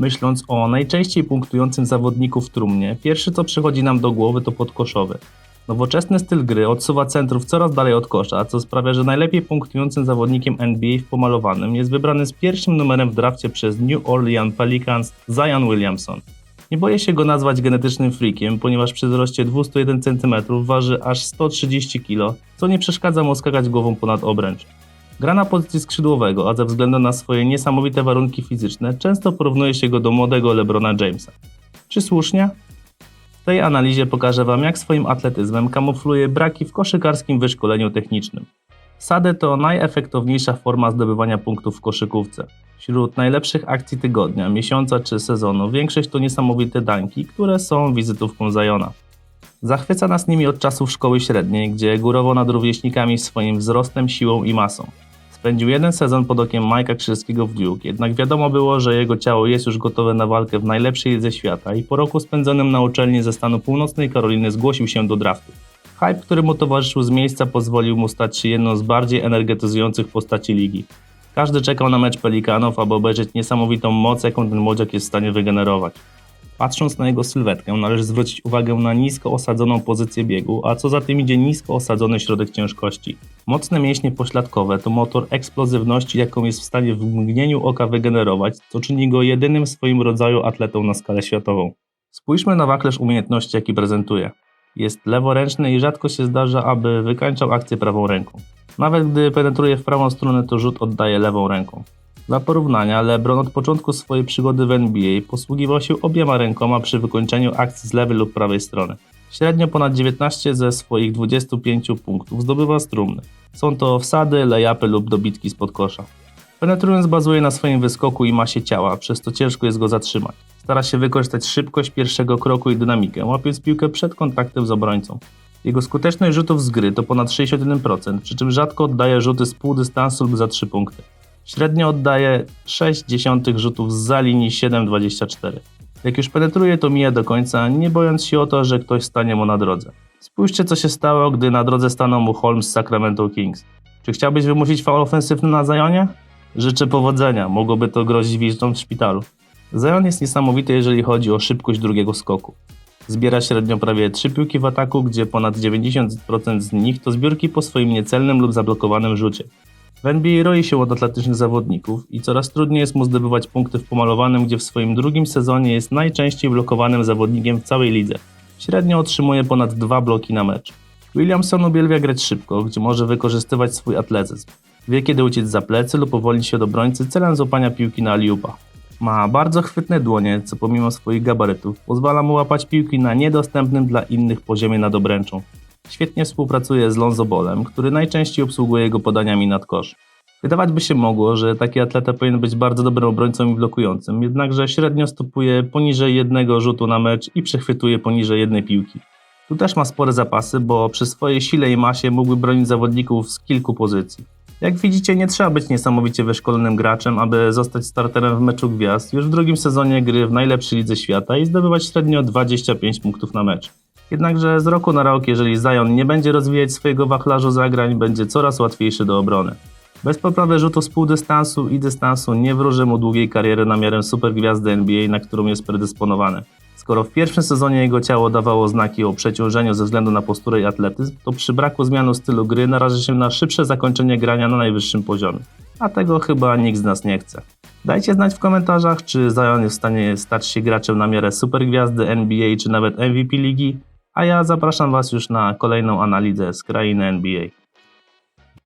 Myśląc o najczęściej punktującym zawodniku w trumnie, pierwszy co przychodzi nam do głowy to podkoszowy. Nowoczesny styl gry odsuwa centrów coraz dalej od kosza, co sprawia, że najlepiej punktującym zawodnikiem NBA w pomalowanym jest wybrany z pierwszym numerem w drafcie przez New Orleans Pelicans Zion Williamson. Nie boję się go nazwać genetycznym freakiem, ponieważ przy wzroście 201 cm waży aż 130 kg, co nie przeszkadza mu skakać głową ponad obręcz. Gra na pozycji skrzydłowego, a ze względu na swoje niesamowite warunki fizyczne, często porównuje się go do młodego LeBrona Jamesa. Czy słusznie? W tej analizie pokażę Wam, jak swoim atletyzmem kamufluje braki w koszykarskim wyszkoleniu technicznym. Sady to najefektowniejsza forma zdobywania punktów w koszykówce. Wśród najlepszych akcji tygodnia, miesiąca czy sezonu większość to niesamowite danki, które są wizytówką Zajona. Zachwyca nas nimi od czasów szkoły średniej, gdzie górował nad rówieśnikami swoim wzrostem, siłą i masą. Spędził jeden sezon pod okiem Majka Krzyskiego w Duke, jednak wiadomo było, że jego ciało jest już gotowe na walkę w najlepszej lidze świata i po roku spędzonym na uczelni ze stanu północnej Karoliny zgłosił się do draftu. Hype, który mu towarzyszył z miejsca pozwolił mu stać się jedną z bardziej energetyzujących postaci ligi. Każdy czekał na mecz Pelikanów, aby obejrzeć niesamowitą moc, jaką ten młodziak jest w stanie wygenerować. Patrząc na jego sylwetkę, należy zwrócić uwagę na nisko osadzoną pozycję biegu, a co za tym idzie nisko osadzony środek ciężkości. Mocne mięśnie pośladkowe to motor eksplozywności, jaką jest w stanie w mgnieniu oka wygenerować, co czyni go jedynym w swoim rodzaju atletą na skalę światową. Spójrzmy na wachlarz umiejętności, jaki prezentuje. Jest leworęczny i rzadko się zdarza, aby wykańczał akcję prawą ręką. Nawet gdy penetruje w prawą stronę, to rzut oddaje lewą ręką. Dla porównania, LeBron od początku swojej przygody w NBA posługiwał się obiema rękoma przy wykończeniu akcji z lewej lub prawej strony. Średnio ponad 19 ze swoich 25 punktów zdobywa z trumny. Są to wsady, lejapy lub dobitki spod kosza. Penetrując bazuje na swoim wyskoku i masie ciała, przez co ciężko jest go zatrzymać. Stara się wykorzystać szybkość pierwszego kroku i dynamikę, łapiąc piłkę przed kontaktem z obrońcą. Jego skuteczność rzutów z gry to ponad 61%, przy czym rzadko oddaje rzuty z pół dystansu lub za 3 punkty. Średnio oddaje 0,6 rzutów za linii 7,24. Jak już penetruje, to mija do końca, nie bojąc się o to, że ktoś stanie mu na drodze. Spójrzcie, co się stało, gdy na drodze stanął mu Holmes z Sacramento Kings. Czy chciałbyś wymusić faul ofensywny na Zionie? Życzę powodzenia, mogłoby to grozić wizytą w szpitalu. Zion jest niesamowity, jeżeli chodzi o szybkość drugiego skoku. Zbiera średnio prawie 3 piłki w ataku, gdzie ponad 90% z nich to zbiórki po swoim niecelnym lub zablokowanym rzucie. W NBA roi się od atletycznych zawodników i coraz trudniej jest mu zdobywać punkty w pomalowanym, gdzie w swoim drugim sezonie jest najczęściej blokowanym zawodnikiem w całej lidze. Średnio otrzymuje ponad dwa bloki na mecz. Williamson uwielbia grać szybko, gdzie może wykorzystywać swój atletyzm. Wie kiedy uciec za plecy lub powolić się do obrońcy celem złapania piłki na aliupa. Ma bardzo chwytne dłonie, co pomimo swoich gabarytów pozwala mu łapać piłki na niedostępnym dla innych poziomie nad obręczą. Świetnie współpracuje z Lonzo Bolem, który najczęściej obsługuje jego podaniami nad kosz. Wydawać by się mogło, że taki atleta powinien być bardzo dobrym obrońcą i blokującym, jednakże średnio stopuje poniżej jednego rzutu na mecz i przechwytuje poniżej jednej piłki. Tu też ma spore zapasy, bo przy swojej sile i masie mógłby bronić zawodników z kilku pozycji. Jak widzicie, nie trzeba być niesamowicie wyszkolonym graczem, aby zostać starterem w meczu gwiazd już w drugim sezonie gry w najlepszej lidze świata i zdobywać średnio 25 punktów na mecz. Jednakże z roku na rok, jeżeli Zion nie będzie rozwijać swojego wachlarzu zagrań, będzie coraz łatwiejszy do obrony. Bez poprawy rzutu z pół dystansu i dystansu nie wróży mu długiej kariery na miarę supergwiazdy NBA, na którą jest predysponowany. Skoro w pierwszym sezonie jego ciało dawało znaki o przeciążeniu ze względu na posturę i atletyzm, to przy braku zmiany stylu gry naraży się na szybsze zakończenie grania na najwyższym poziomie. A tego chyba nikt z nas nie chce. Dajcie znać w komentarzach, czy Zion jest w stanie stać się graczem na miarę supergwiazdy NBA czy nawet MVP ligi, a ja zapraszam Was już na kolejną analizę z krainy NBA.